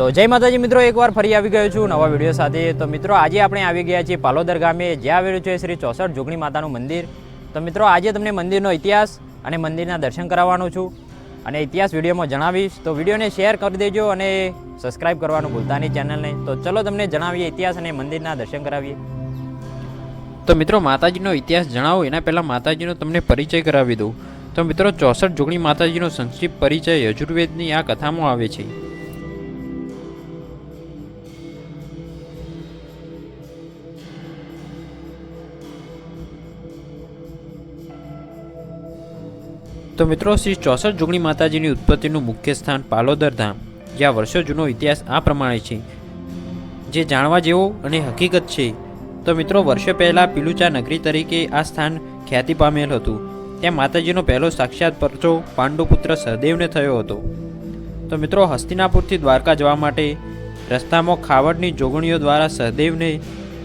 તો જય માતાજી મિત્રો, એકવાર ફરી આવી ગયો છું નવા વીડિયો સાથે. તો મિત્રો, આજે આપણે આવી ગયા છીએ પાલોદર ગામે, જ્યાં આવેલું છે શ્રી ચોસઠ જોગણી માતાનું મંદિર. તો મિત્રો, આજે તમને મંદિરનો ઇતિહાસ અને મંદિરના દર્શન કરાવવાનો છું અને ઇતિહાસ વિડીયોમાં જણાવીશ. તો વિડીયોને શેર કરી દેજો અને સબસ્ક્રાઇબ કરવાનું ભૂલતા નહીં ચેનલને. તો ચલો તમને જણાવીએ ઇતિહાસ અને મંદિરના દર્શન કરાવીએ. તો મિત્રો, માતાજીનો ઇતિહાસ જણાવો. એના પહેલાં માતાજીનો તમને પરિચય કરાવી દઉં. તો મિત્રો, ચોસઠ જોગણી માતાજીનો સંક્ષિપ્ત પરિચય યજુર્વેદની આ કથામાં આવે છે. તો મિત્રો શ્રી ચોસઠ જોગણી માતાજીની ઉત્પત્તિનું મુખ્ય સ્થાન પાલોદર ધામ, જ્યાં વર્ષો જૂનો ઇતિહાસ આ પ્રમાણે છે. જે જાણવા જેવો અને હકીકત છે. તો મિત્રો વર્ષો પહેલાં પીલુચા નગરી તરીકે આ સ્થાન ખ્યાતિ પામેલ હતું. ત્યાં માતાજીનો પહેલો સાક્ષાત પરચો પાંડુપુત્ર સહદેવને થયો હતો. તો મિત્રો હસ્તિનાપુરથી દ્વારકા જવા માટે રસ્તામાં ખાવડની જોગણીઓ દ્વારા સહદેવને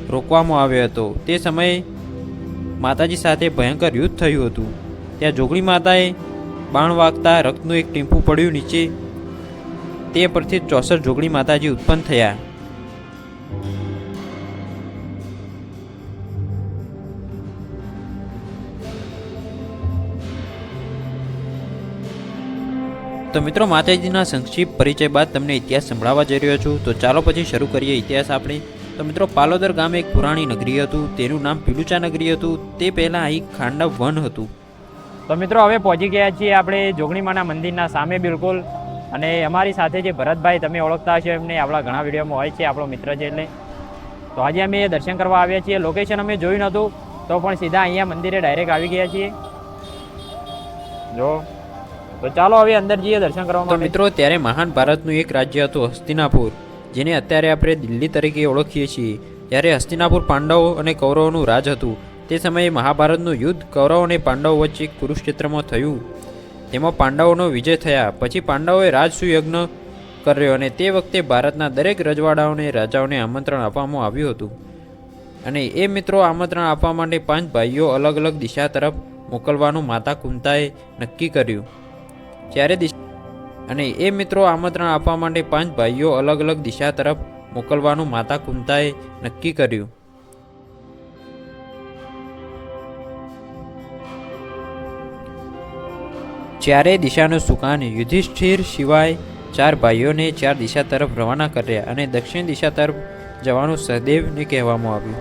રોકવામાં આવ્યો હતો. તે સમયે માતાજી સાથે ભયંકર યુદ્ધ થયું હતું. ત્યાં જોગણી માતાએ બાણ વાગતા રક્તનું એક ટીમ્પુ પડ્યું નીચે. તે પરથી ચોસઠ જોગણી માતાજી ઉત્પન્ન થયા. તો મિત્રો, માતાજીના સંક્ષિપ્ત પરિચય બાદ તમને ઇતિહાસ સંભળાવવા જઈ રહ્યો છું. તો ચાલો પછી શરૂ કરીએ ઇતિહાસ આપણે. તો મિત્રો, પાલોદર ગામે એક પુરાણી નગરી હતું. તેનું નામ પીલુચા નગરી હતું. તે પહેલાં અહીં ખાંડા વન હતું. તો મિત્રો હવે પહોંચી ગયા છીએ આપણે જોગણીમાના મંદિરના સામે બિલકુલ. અને અમારી સાથે જે ભરતભાઈ તમે ઓળખતા હશો એમને આપણા ઘણા વિડીયોમાં હોય છે આપણો મિત્ર છે એટલે. તો આજે અમે દર્શન કરવા આવ્યા છીએ. લોકેશન અમે જોયું નહોતું તો પણ સીધા અહીંયા મંદિરે ડાયરેક્ટ આવી ગયા છીએ. જો. તો ચાલો હવે અંદર જઈએ દર્શન કરવા તો મિત્રો ત્યારે મહાન ભારતનું એક રાજ્ય હતું હસ્તિનાપુર જેને અત્યારે આપણે દિલ્હી તરીકે ઓળખીએ છીએ. જ્યારે હસ્તિનાપુર પાંડવો અને કૌરવોનું રાજ હતું. તે સમયે મહાભારતનું યુદ્ધ કૌરવ અને પાંડવો વચ્ચે કુરુક્ષેત્રમાં થયું. તેમાં પાંડવોનો વિજય થયા, પછી પાંડવોએ રાજસુયજ્ઞ કર્યો અને તે વખતે ભારતના દરેક રજવાડાઓને રાજાઓને આમંત્રણ આપવામાં આવ્યું હતું. અને એ મિત્રો આમંત્રણ આપવા માટે પાંચ ભાઈઓ અલગ અલગ દિશા તરફ મોકલવાનું માતા કુંતાએ નક્કી કર્યું. જ્યારે અને એ મિત્રો આમંત્રણ આપવા માટે પાંચ ભાઈઓ અલગ અલગ દિશા તરફ મોકલવાનું માતા કુંતાએ નક્કી કર્યું. ચારે દિશાનું સુકાન યુધિષ્ઠિર સિવાય ચાર ભાઈઓને ચાર દિશા તરફ રવાના કર્યા અને દક્ષિણ દિશા તરફ જવાનું સહદેવને કહેવામાં આવ્યું.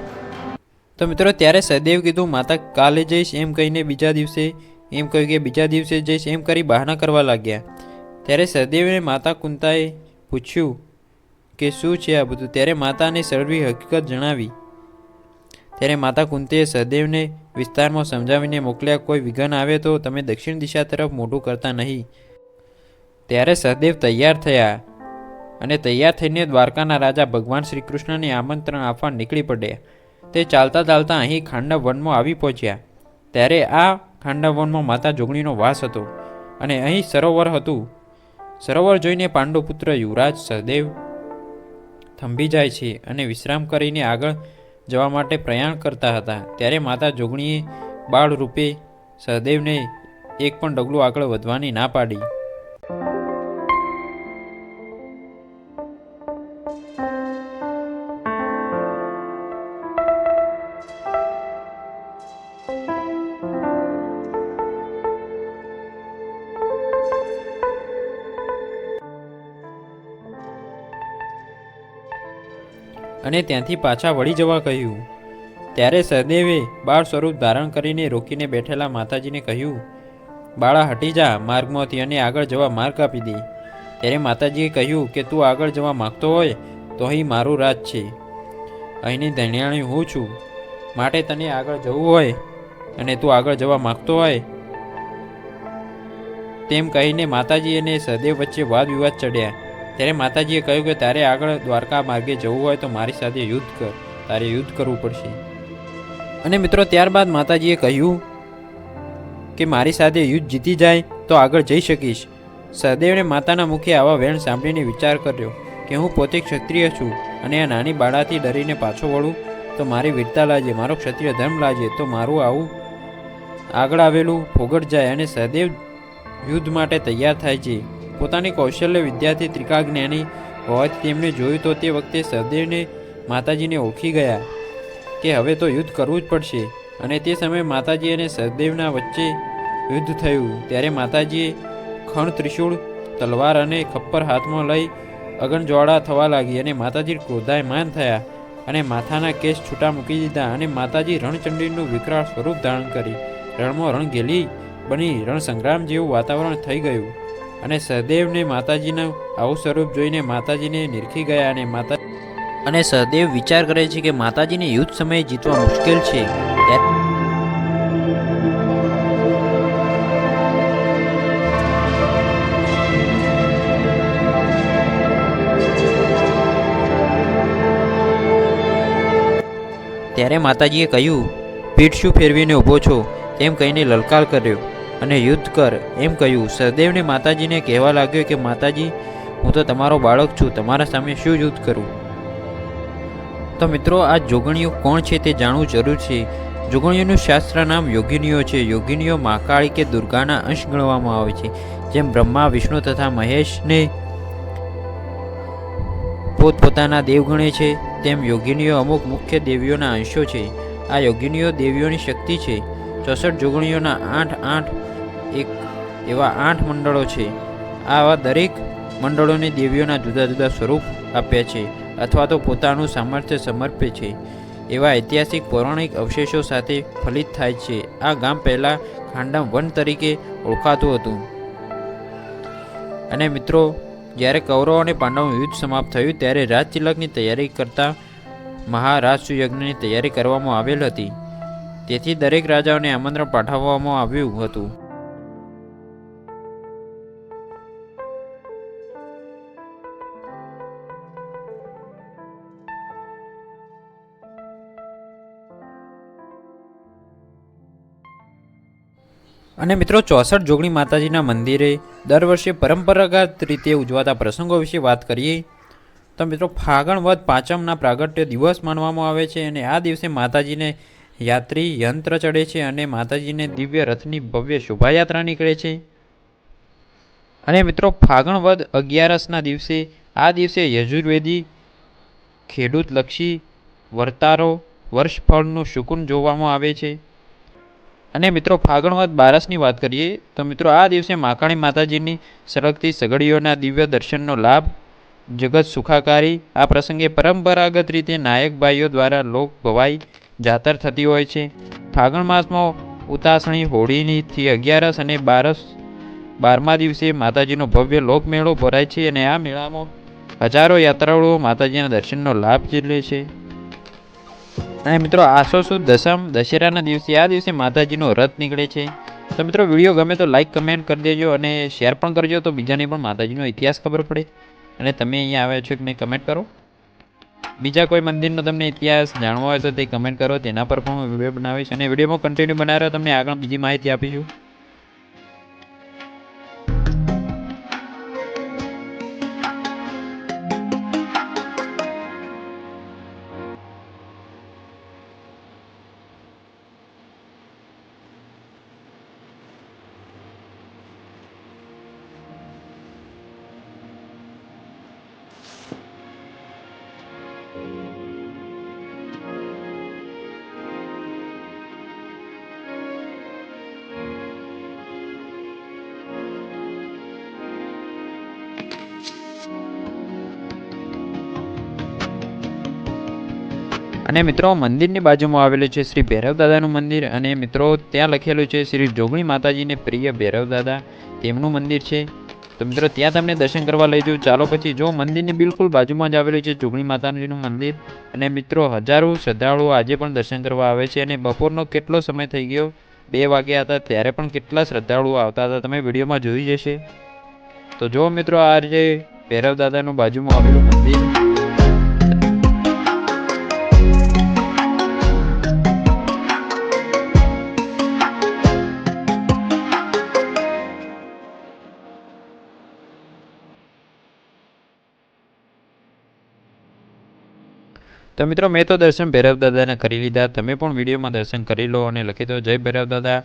તો મિત્રો, ત્યારે સહદેવ કીધું, માતા, કાલે જઈશ. એમ કહીને બીજા દિવસે, એમ કહ્યું કે બીજા દિવસે જઈશ, એમ કરી બહાના કરવા લાગ્યા. ત્યારે સહદેવને માતા કુંતાએ પૂછ્યું કે શું છે આ બધું? ત્યારે માતાને સર્વી હકીકત જણાવી. ત્યારે માતા કુંતીએ સહદેવને વિસ્તારમાં સમજાવીને મોકલ્યા, કોઈ વિઘન આવે તો તમે દક્ષિણ દિશા તરફ મોઢું કરતા નહીં. ત્યારે સહદેવ તૈયાર થયા અને તૈયાર થઈને દ્વારકાના રાજા ભગવાન શ્રી કૃષ્ણને આમંત્રણ આપવા નીકળી પડ્યા. તે ચાલતા ચાલતા અહીં ખાંડવ વનમાં આવી પહોંચ્યા. ત્યારે આ ખાંડવ વનમાં માતા જોગણીનો વાસ હતો અને અહીં સરોવર હતું. સરોવર જોઈને પાંડુપુત્ર યુવરાજ સહદેવ થંભી જાય છે અને વિશ્રામ કરીને આગળ જવા માટે પ્રયાણ કરતા હતા. ત્યારે માતા જોગણીએ બાળ રૂપે સહદેવને એક પણ ડગલું આગળ વધવાની ના પાડી. અને ત્યાંથી પાછા વળી જવા કહ્યું. ત્યારે સહદેવે બાળ સ્વરૂપ ધારણ કરીને રોકીને બેઠેલા માતાજીને કહ્યું, બાળા, હટી જા, માર્ગમાંથી અને આગળ જવા માર્ગ આપી દે. ત્યારે માતાજીએ કહ્યું કે, તું આગળ જવા માગતો હોય તો અહીં મારું રાજ છે. અહીંની ધણિયાણી હું છું. માટે તને આગળ જવું હોય અને તું આગળ જવા માગતો હોય. તેમ કહીને માતાજી અને સહદેવ વચ્ચે વાદ વિવાદ ચડ્યા. ત્યારે માતાજીએ કહ્યું કે તારે આગળ દ્વારકા માર્ગે જવું હોય તો મારી સાથે યુદ્ધ કર. તારે યુદ્ધ કરવું પડશે. અને મિત્રો, ત્યારબાદ માતાજીએ કહ્યું કે મારી સાથે યુદ્ધ જીતી જાય તો આગળ જઈ શકીશ. સહદેવને માતાના મુખે આવા વેણ સાંભળીને વિચાર કર્યો કે હું પોતે ક્ષત્રિય છું અને આ નાની બાળાથી ડરીને પાછો વળું તો મારી વીરતા લાજે, મારો ક્ષત્રિય ધર્મ લાજે, તો મારું આવું આગળ આવેલું ફોગટ જાય અને સહદેવ યુદ્ધ માટે તૈયાર થાય છે. પોતાની કૌશલ્ય વિદ્યાથી ત્રિકા જ્ઞાની હોવાથી તેમણે જોયું તો તે વખતે સહદેવને માતાજીને ઓળખી ગયા કે હવે તો યુદ્ધ કરવું જ પડશે અને તે સમયે માતાજી અને સહદેવના વચ્ચે યુદ્ધ થયું. ત્યારે માતાજીએ ખણ, ત્રિશૂળ, તલવાર અને ખપ્પર હાથમાં લઈ અગનજ્વાળા થવા લાગી અને માતાજી ક્રોધાયમાન થયા અને માથાના કેસ છૂટા મૂકી દીધા અને માતાજી રણચંડીનું વિકરાળ સ્વરૂપ ધારણ કરી. રણમાં રણગેલી બની. રણસંગ્રામ જેવું વાતાવરણ થઈ ગયું. અને સહદેવને માતાજીનું આવું સ્વરૂપ જોઈને માતાજીને નિરખી ગયા અને માતા અને સહદેવ વિચાર કરે છે કે માતાજીને યુદ્ધ સમયે જીતવા મુશ્કેલ છે. ત્યારે માતાજીએ કહ્યું પીઠ શું ફેરવીને ઊભો છો. તેમ કહીને લલકાર કર્યો. અને યુદ્ધ કર. એમ કહ્યું. સહદેવને માતાજીને કહેવા લાગ્યો કે, માતાજી, હું તો તમારો બાળક છું. તમારા સામે શું યુદ્ધ કરું? તો મિત્રો, આ જોગણીઓ કોણ છે તે જાણવું જરૂર છે. જોગણીઓનું શાસ્ત્ર નામ યોગિનીઓ છે. યોગિનીઓ મહાકાળી કે દુર્ગાના અંશ ગણવામાં આવે છે. જેમ બ્રહ્મા, વિષ્ણુ તથા મહેશને પોતપોતાના દેવ ગણે છે, તેમ યોગિનીઓ અમુક મુખ્ય દેવીઓના અંશો છે. આ યોગિનીઓ દેવીઓની શક્તિ છે. ચોસઠ જોગણીઓના આઠ આઠ એક એવા આઠ મંડળો છે. આવા દરેક મંડળોને દેવીઓના જુદા જુદા સ્વરૂપ આપ્યા છે અથવા તો પોતાનું સામર્થ્ય સમર્પે છે. એવા ઐતિહાસિક પૌરાણિક અવશેષો સાથે ફલિત થાય છે. આ ગામ પહેલાં ખાંડમ વન તરીકે ઓળખાતું હતું. અને મિત્રો, જ્યારે કૌરવ અને પાંડવનું યુદ્ધ સમાપ્ત થયું, ત્યારે રાજતિલકની તૈયારી કરતા મહારાજ સુયજ્ઞની તૈયારી કરવામાં આવેલ હતી. તેથી દરેક રાજાઓને આમંત્રણ પાઠવવામાં આવ્યું હતું. અને મિત્રો, ચોસઠ જોગણી માતાજીના મંદિરે દર વર્ષે પરંપરાગત રીતે ઉજવાતા પ્રસંગો વિશે વાત કરીએ, તો મિત્રો, ફાગણ વદ પાંચમના પ્રાગટ્ય દિવસ માનવામાં આવે છે અને આ દિવસે માતાજીને યાત્રી યંત્ર ચડે છે અને માતાજીને દિવ્ય રથની ભવ્ય શોભાયાત્રા નીકળે છે. અને મિત્રો ફાગણ વદ અગિયારસના દિવસે, આ દિવસે યજુર્વેદી, ખેડૂતલક્ષી વર્તારો વર્ષફળનું શુકુન જોવામાં આવે છે. અને મિત્રો, ફાગણવદ બારસની વાત કરીએ, તો મિત્રો, આ દિવસે માકાણી માતાજીની સળગતી સગડીઓના દિવ્ય દર્શનનો લાભ, જગત સુખાકારી, આ પ્રસંગે પરંપરાગત રીતે નાયક ભાઈઓ દ્વારા લોક ભવાઈ જાતર થતી હોય છે. ફાગણ માસમાં ઉતાસણી હોળીનીથી અગિયારસ અને બારસ, બારમા દિવસે માતાજીનો ભવ્ય લોકમેળો ભરાય છે અને આ મેળામાં હજારો યાત્રાળુઓ માતાજીના દર્શનનો લાભ લે છે. અને મિત્રો, આસો સુદ દસમ દશેરાના દિવસે, આ દિવસે માતાજીનો રથ નીકળે છે. તો મિત્રો, વીડિયો ગમે તો લાઈક કમેન્ટ કરી દેજો અને શેર પણ કરજો તો બીજાને પણ માતાજીનો ઇતિહાસ ખબર પડે. અને તમે અહીંયા આવ્યા છો કે નહીં કમેન્ટ કરો. બીજા કોઈ મંદિરનો તમને ઇતિહાસ જાણવો હોય તો તે કમેન્ટ કરો. તેના પર પણ વીડિયો બનાવીશ અને વિડીયોમાં કન્ટિન્યુ બનાવ્યો તમને આગળ બીજી માહિતી આપીશું. અને મિત્રો, મંદિરની બાજુમાં આવેલું છે શ્રી ભૈરવ દાદાનું મંદિર અને મિત્રો, ત્યાં લખેલું છે શ્રી જોગણી માતાજીને પ્રિય ભૈરવ દાદા તેમનું મંદિર છે. તો મિત્રો, ત્યાં તમને દર્શન કરવા લઈ જવું ચાલો પછી જો મંદિરની બિલકુલ બાજુમાં જ આવેલું છે જોગણી માતાજીનું મંદિર. અને મિત્રો, હજારો શ્રદ્ધાળુઓ આજે પણ દર્શન કરવા આવે છે અને બપોરનો કેટલો સમય થઈ ગયો? બે વાગ્યા હતા, ત્યારે પણ કેટલા શ્રદ્ધાળુઓ આવતા હતા, તમે વિડીયોમાં જોઈ જશે તો જો મિત્રો, આ જે ભૈરવ દાદાનું બાજુમાં આવેલું મંદિર તો મિત્રો, મેં તો દર્શન ભૈરવ દાદાને કરી લીધા. તમે પણ વિડીયોમાં દર્શન કરી લો અને લખી દો, જય ભૈરવ દાદા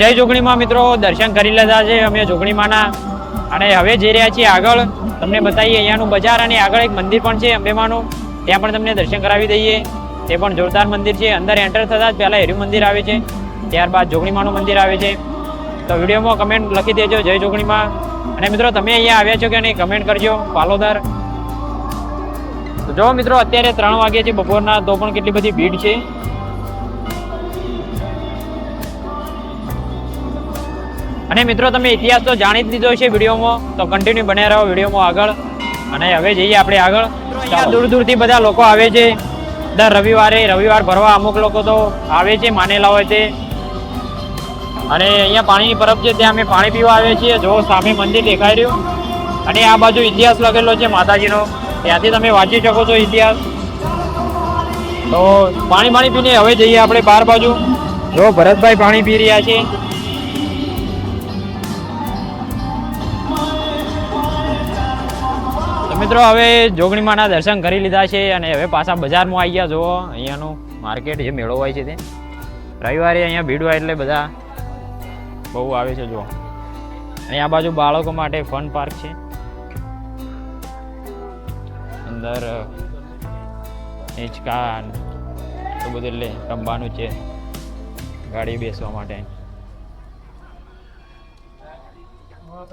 જય જોગણીમાં મિત્રો, દર્શન કરી લીધા છે અમે જોગણીમાંના. અને હવે જઈ રહ્યા છીએ આગળ. તમને બતાવીએ, અહીંયાનું બજાર અને આગળ એક મંદિર પણ છે અંબેમાનું. ત્યાં પણ તમને દર્શન કરાવી દઈએ. તે પણ જોરદાર મંદિર છે. અંદર એન્ટર થતાં જ પહેલાં હેરું મંદિર આવે છે. ત્યારબાદ જોગણીમાનું મંદિર આવે છે. તો વિડીયોમાં કમેન્ટ લખી દેજો, જય જોગણીમાં. અને મિત્રો, તમે અહીંયા આવ્યા છો કે નહીં કમેન્ટ કરજો પાલોદર જો મિત્રો, અત્યારે ત્રણ વાગ્યા છે બપોરના, તો પણ કેટલી બધી ભીડ છે. અને મિત્રો તમે ઇતિહાસ તો જાણી જ લીધો છે વિડીયોમાં તો કન્ટિન્યુ બન્યા રહો વિડીયોમાં આગળ. અને હવે જઈએ આપણે આગળ. દૂર દૂરથી બધા લોકો આવે છે. દર રવિવારે રવિવાર ભરવા અમુક લોકો તો આવે છે માનેલા હોય તે અને અહીંયા પાણીની પરબ છે ત્યાં અમે પાણી પીવા આવીએ છીએ. જો સામે મંદિર દેખાઈ રહ્યું. અને આ બાજુ ઇતિહાસ લખેલો છે માતાજીનો. ત્યાંથી તમે વાંચી શકો છો ઇતિહાસ. તો પાણી પાણી પીને હવે જઈએ આપણે બાર બાજુ. જો ભરતભાઈ પાણી પી રહ્યા છે. મિત્રો, હવે જોગણીમાના દર્શન કરી લીધા છે અને હવે પાછા બજારમાં આવી ગયા. જુઓ, અહીંયાનું માર્કેટ જે મેળો હોય છે તે. રવિવારે અહીંયા ભીડ હોય એટલે બધા બહુ આવે છે, જુઓ. અને આ બાજુ બાળકો માટે ફન પાર્ક છે. અંદર હિંચકા એ બધું એટલે રમવાનું છે. ગાડી બેસવા માટે.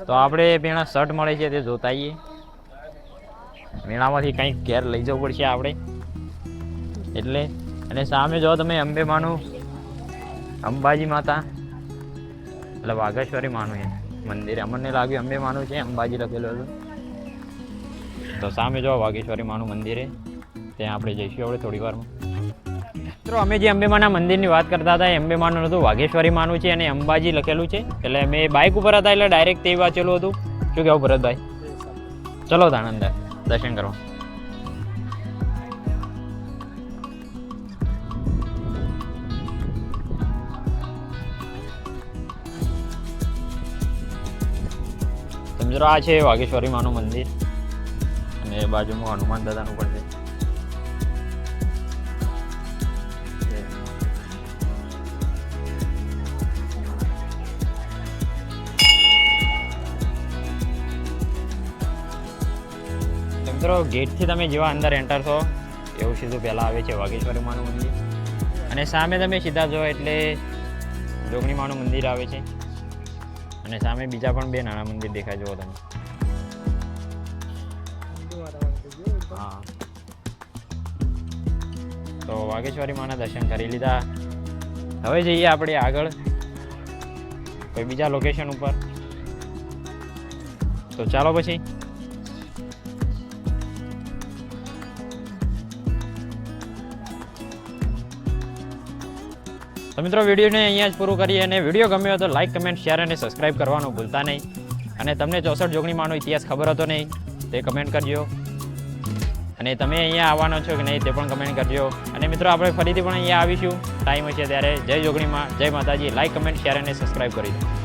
તો આપણે પેલા શર્ટ મળે છે તે જોતા આવીએ. મેળામાંથી કંઈક ઘેર લઈ જવું પડશે આપણે. એટલે, અને સામે જો તમે અંબે માનું, અંબાજી માતા, એટલે વાઘેશ્વરી માનું એ મંદિર. અમને લાગ્યું અંબે માનું છે, અંબાજી લખેલું હતું. તો સામે જો વાઘેશ્વરી માનું મંદિરે ત્યાં આપણે જઈશું આપણે થોડી વારમાં. મિત્રો, અમે જે અંબેમાના મંદિરની વાત કરતા હતા, એ અંબેમાનું હતું વાઘેશ્વરી માનું છે અને અંબાજી લખેલું છે. એટલે અમે બાઇક ઉપર હતા એટલે ડાયરેક્ટ તે વાંચેલું હતું. શું કહેવું ભરતભાઈ? ચલો તાણ અંદર દર્શન કરવા આ છે વાઘેશ્વરી માનું મંદિર. અને બાજુમાં હનુમાન દાદાનું પણ છે. મિત્રો, ગેટથી તમે જેવા અંદર એન્ટર થો એવું સીધું પહેલાં આવે છે વાઘેશ્વરી માનું મંદિર. અને સામે તમે સીધા જો એટલે જોગણી મંદિર આવે છે. અને સામે બીજા પણ બે નાના મંદિર દેખાય, જુઓ તમે. હા. તો વાઘેશ્વરી માના દર્શન કરી લીધા. હવે જઈએ આપણે આગળ કોઈ બીજા લોકેશન ઉપર. તો ચાલો પછી. તો મિત્રો, વિડીયોને અહીંયા જ પૂરું કરીએ અને વીડિયો ગમ્યો તો લાઈક કમેન્ટ શેર અને સબસ્ક્રાઇબ કરવાનું ભૂલતા નહીં. અને તમને ચોસઠ જોગણીમાંનો ઇતિહાસ ખબર હતો નહીં, તે કમેન્ટ કરજો. અને તમે અહીંયા આવવાનો છો કે નહીં, તે પણ કમેન્ટ કરજો. અને મિત્રો, આપણે ફરીથી પણ અહીંયા આવીશું. ટાઈમ હશે ત્યારે જય જોગણીમાં, જય માતાજી. લાઈક કમેન્ટ શેર અને સબસ્ક્રાઇબ કરી દો.